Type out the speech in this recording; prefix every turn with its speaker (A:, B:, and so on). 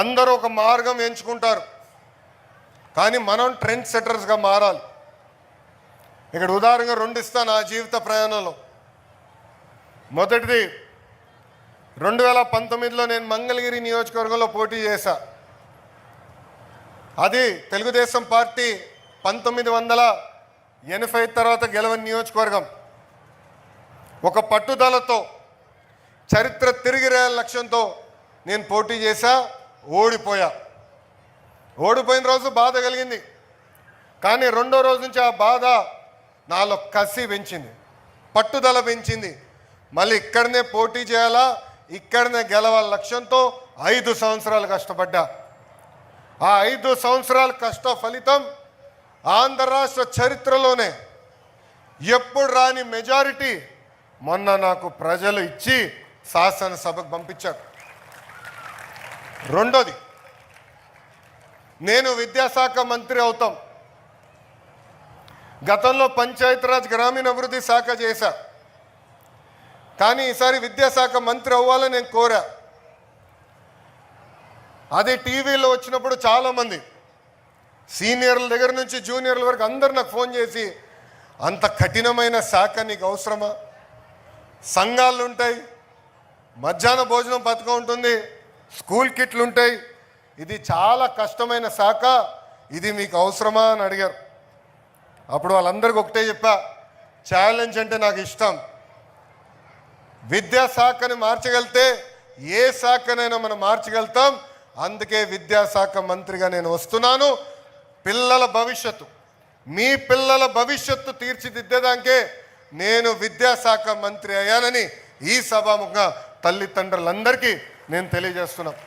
A: అందరూ ఒక మార్గం ఎంచుకుంటారు. కానీ మనం ట్రెండ్ సెటర్స్గా మారాలి. ఇక్కడ ఉదాహరణగా రెండు ఇస్తాను నా జీవిత ప్రయాణంలో. మొదటిది రెండు వేల పంతొమ్మిదిలో నేను మంగళగిరి నియోజకవర్గంలో పోటీ చేశా. అది తెలుగుదేశం పార్టీ పంతొమ్మిది వందల ఎనభై తర్వాత గెలవని నియోజకవర్గం. ఒక పట్టుదలతో చరిత్ర తిరిగి రాయాల లక్ష్యంతో నేను పోటీ చేశా. ఓడిపోయా. ఓడిపోయిన రోజు బాధ కలిగింది. కానీ రెండో రోజు నుంచి ఆ బాధ నాలో కసి పెంచింది. పట్టుదల పెంచింది. మళ్ళీ ఇక్కడనే పోటీ చేయాలా? ఇక్కడనే గెలవాల లక్ష్యంతో ఐదు సంవత్సరాలు కష్టపడ్డా. ఆ ఐదు సంవత్సరాల కష్ట ఫలితం ఆంధ్ర రాష్ట్ర చరిత్రలోనే. ఎప్పుడు రాని మెజారిటీ మొన్న నాకు ప్రజలు ఇచ్చి శాసనసభకు పంపించారు. రెండోది నేను విద్యాశాఖ మంత్రి అవుతాం. గతంలో పంచాయతీరాజ్ గ్రామీణాభివృద్ధి శాఖ చేశా. కానీ ఈసారి విద్యాశాఖ మంత్రి అవ్వాలని నేను కోరా. అది టీవీలో వచ్చినప్పుడు చాలామంది సీనియర్ల దగ్గర నుంచి జూనియర్ల వరకు అందరు నాకు ఫోన్ చేసి అంత కఠినమైన శాఖ నీకు అవసరమా? సంఘాలు ఉంటాయి మధ్యాహ్న భోజనం పథకం ఉంటుంది స్కూల్ కిట్లు ఉంటాయి. ఇది చాలా కష్టమైన శాఖ. ఇది మీకు అవసరమా అని అడిగారు. అప్పుడు వాళ్ళందరికీ ఒకటే చెప్పా ఛాలెంజ్ అంటే నాకు ఇష్టం. విద్యాశాఖని మార్చగలితే ఏ శాఖనైనా మనం మార్చగలుగుతాం. అందుకే విద్యాశాఖ మంత్రిగా నేను వస్తున్నాను. పిల్లల భవిష్యత్తు. మీ పిల్లల భవిష్యత్తు తీర్చిదిద్దేదానికే నేను విద్యాశాఖ మంత్రి అయ్యానని ఈ సభాముఖంగా తల్లిదండ్రులందరికీ నేను తెలియజేస్తున్నాను